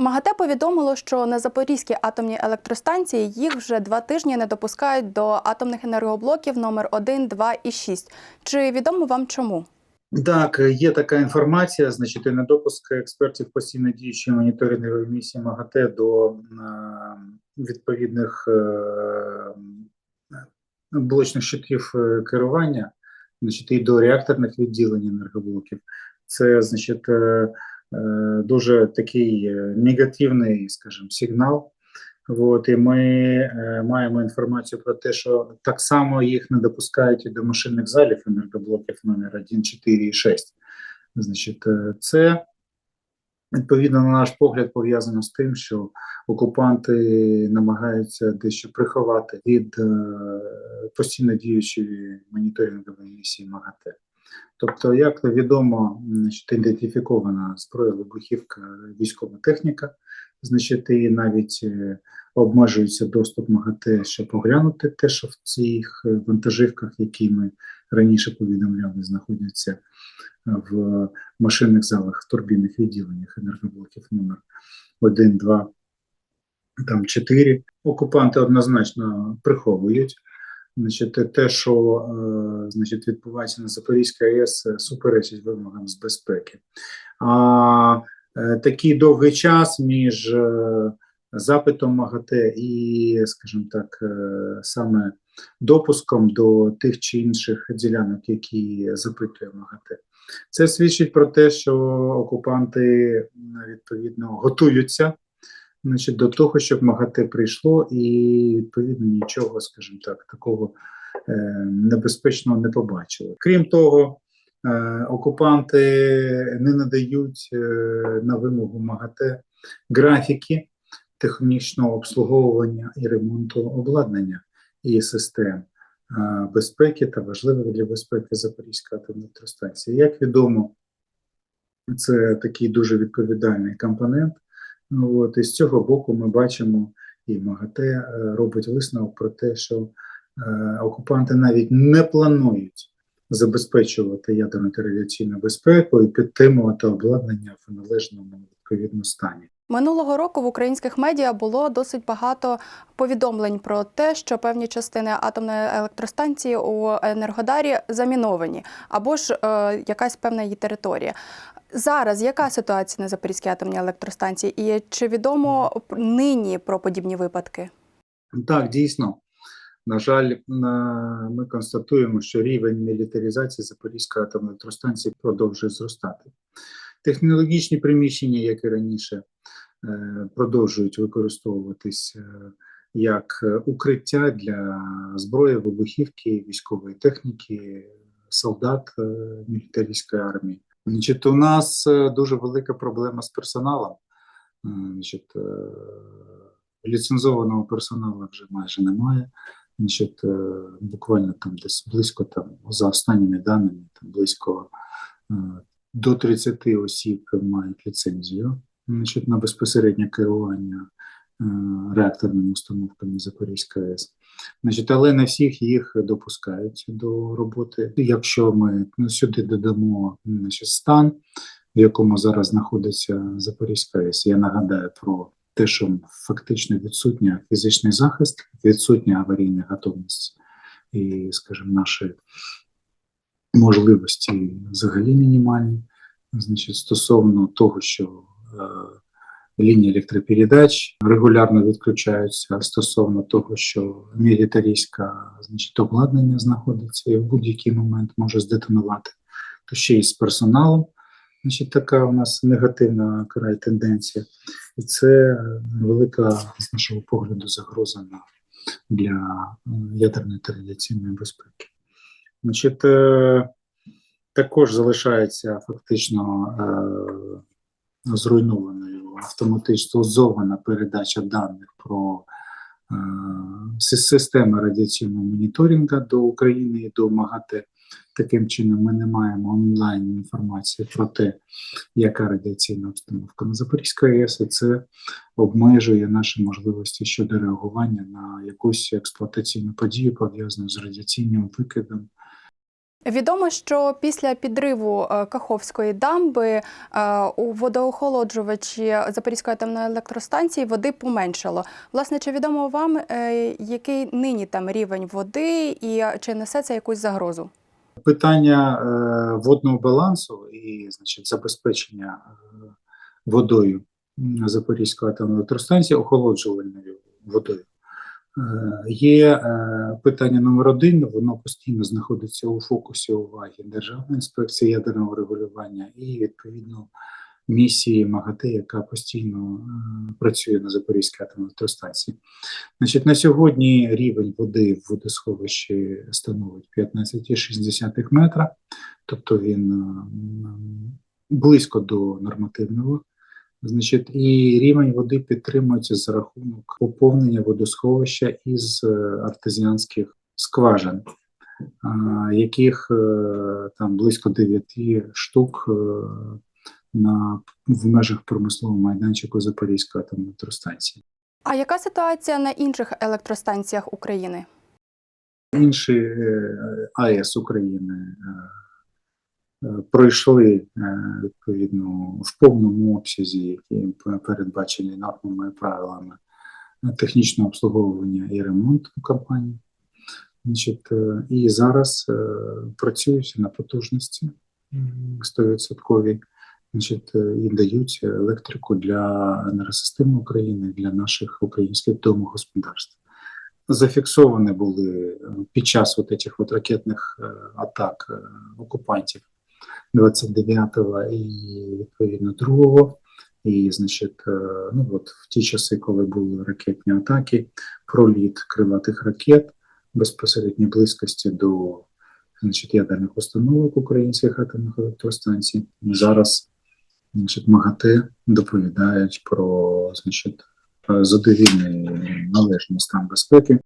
МАГАТЕ повідомило, що на Запорізькій атомній електростанції їх вже два тижні не допускають до атомних енергоблоків номер 1, 2 і 6. Чи відомо вам чому? Так, є така інформація, значить, недопуск експертів постійно діючої моніторингової місії МАГАТЕ до відповідних е, блочних щитів е, керування, значить, і до реакторних відділень енергоблоків. Це, значить, е, дуже такий е, негативний, скажімо, сигнал. От, і ми е, маємо інформацію про те, що так само їх не допускають і до машинних залів енергоблоків номер 1, 4 і 6. Значить, е, це відповідно на наш погляд пов'язано з тим, що окупанти намагаються дещо приховати від е, постійно діючої моніторингової місії МАГАТЕ. Тобто, як відомо, значить, ідентифікована зброя, вибухівка, військова техніка, значить, і навіть е, обмежується доступ МАГАТЕ, щоб оглянути те, що в цих е, вантажівках, які ми раніше повідомляли, знаходяться е, в машинних залах, турбінних відділеннях енергоблоків номер 1, 2, там 4. Окупанти однозначно приховують. Значить, те, що е, значить, відбувається на Запорізькій АЕС, суперечить вимогам з безпеки. А е, такий довгий час між е, запитом МАГАТЕ і, скажімо так, саме допуском до тих чи інших ділянок, які запитує МАГАТЕ. Це свідчить про те, що окупанти відповідно готуються значить, до того, щоб МАГАТЕ прийшло, і відповідно нічого, скажімо так, такого е, небезпечного не побачили. Крім того, е, окупанти не надають е, на вимогу МАГАТЕ графіки технічного обслуговування і ремонту обладнання і систем безпеки та важливих для безпеки Запорізької атомної електростанції. Як відомо, це такий дуже відповідальний компонент. От, і з цього боку ми бачимо, і МАГАТЕ е, робить висновок про те, що е, окупанти навіть не планують забезпечувати ядерну та радіаційну безпеку і підтримувати обладнання в належному відповідному стані. Минулого року в українських медіа було досить багато повідомлень про те, що певні частини атомної електростанції у Енергодарі заміновані, або ж е, якась певна її територія. Зараз яка ситуація на Запорізькій атомній електростанції, і чи відомо нині про подібні випадки? Так, дійсно. На жаль, ми констатуємо, що рівень мілітаризації Запорізької атомної електростанції продовжує зростати. Технологічні приміщення, як і раніше, е, продовжують використовуватись е, як е, укриття для зброї, вибухівки, військової техніки, солдат е, мілітарійської армії. Значить, у нас е, дуже велика проблема з персоналом. Е, Значить, е, ліцензованого персоналу вже майже немає. Значить, буквально там десь близько там, за останніми даними, там близько до 30 осіб мають ліцензію значить, на безпосереднє керування реакторними установками Запорізької АЕС. Значить, але не всіх їх допускають до роботи. Якщо ми ну, сюди додамо значить, стан, в якому зараз знаходиться Запорізька АЕС, я нагадаю про те, що фактично відсутня фізичний захист, відсутня аварійна готовність і, скажімо, наші можливості взагалі мінімальні. Значить, стосовно того, що е, лінії електропередач регулярно відключаються стосовно того, що мілітарійське значить, обладнання знаходиться і в будь-який момент може здетонувати, то ще й з персоналом. Значить, така у нас негативна край тенденція, і це е, велика, з нашого погляду, загроза для е, ядерної та радіаційної безпеки. Значить, е, також залишається фактично зруйнованою автоматизована передача даних про е, системи радіаційного моніторингу до України і до МАГАТЕ. Таким чином, ми не маємо онлайн інформації про те, яка радіаційна обстановка на Запорізькій АЕС, і це обмежує наші можливості щодо реагування на якусь експлуатаційну подію, пов'язану з радіаційним викидом Відомо, що після підриву е, Каховської дамби е, у водоохолоджувачі Запорізької атомної електростанції води поменшало. Власне, чи відомо вам, е, який нині там рівень води і чи несе це якусь загрозу? Питання водного балансу і значить, забезпечення водою Запорізької атомної електростанції, охолоджувальною водою. Е, Є е, питання номер один, воно постійно знаходиться у фокусі уваги Державної інспекції ядерного регулювання і відповідно місії МАГАТЕ, яка постійно е, працює на Запорізькій атомній електростанції. Значить, на сьогодні рівень води в водосховищі становить 15,6 метра, тобто він близько до нормативного. Значить, і рівень води підтримується за рахунок поповнення водосховища із е, артезіанських скважин, яких е, там близько 9 штук е, на, в межах промислового майданчику Запорізької атомної електростанції. А яка ситуація на інших електростанціях України? інші АЕС України пройшли е, відповідно в повному обсязі, які передбачені нормами і правилами е, технічного обслуговування і ремонту компанії. Значить, е, і зараз е, працюють на потужності. М, 100%, значить, е, і дають електрику для енергосистеми України, для наших українських домогосподарств. Зафіксовані були е, під час от этих от ракетних е, атак е, окупантів 29-го і відповідно 2-го. І, значить, е, ну от в ті часи, коли були ракетні атаки, проліт крилатих ракет безпосередньо близькості до значить, ядерних установок українських атомних електростанцій. Зараз значить, МАГАТЕ доповідають про значить, е, задовільний належний стан безпеки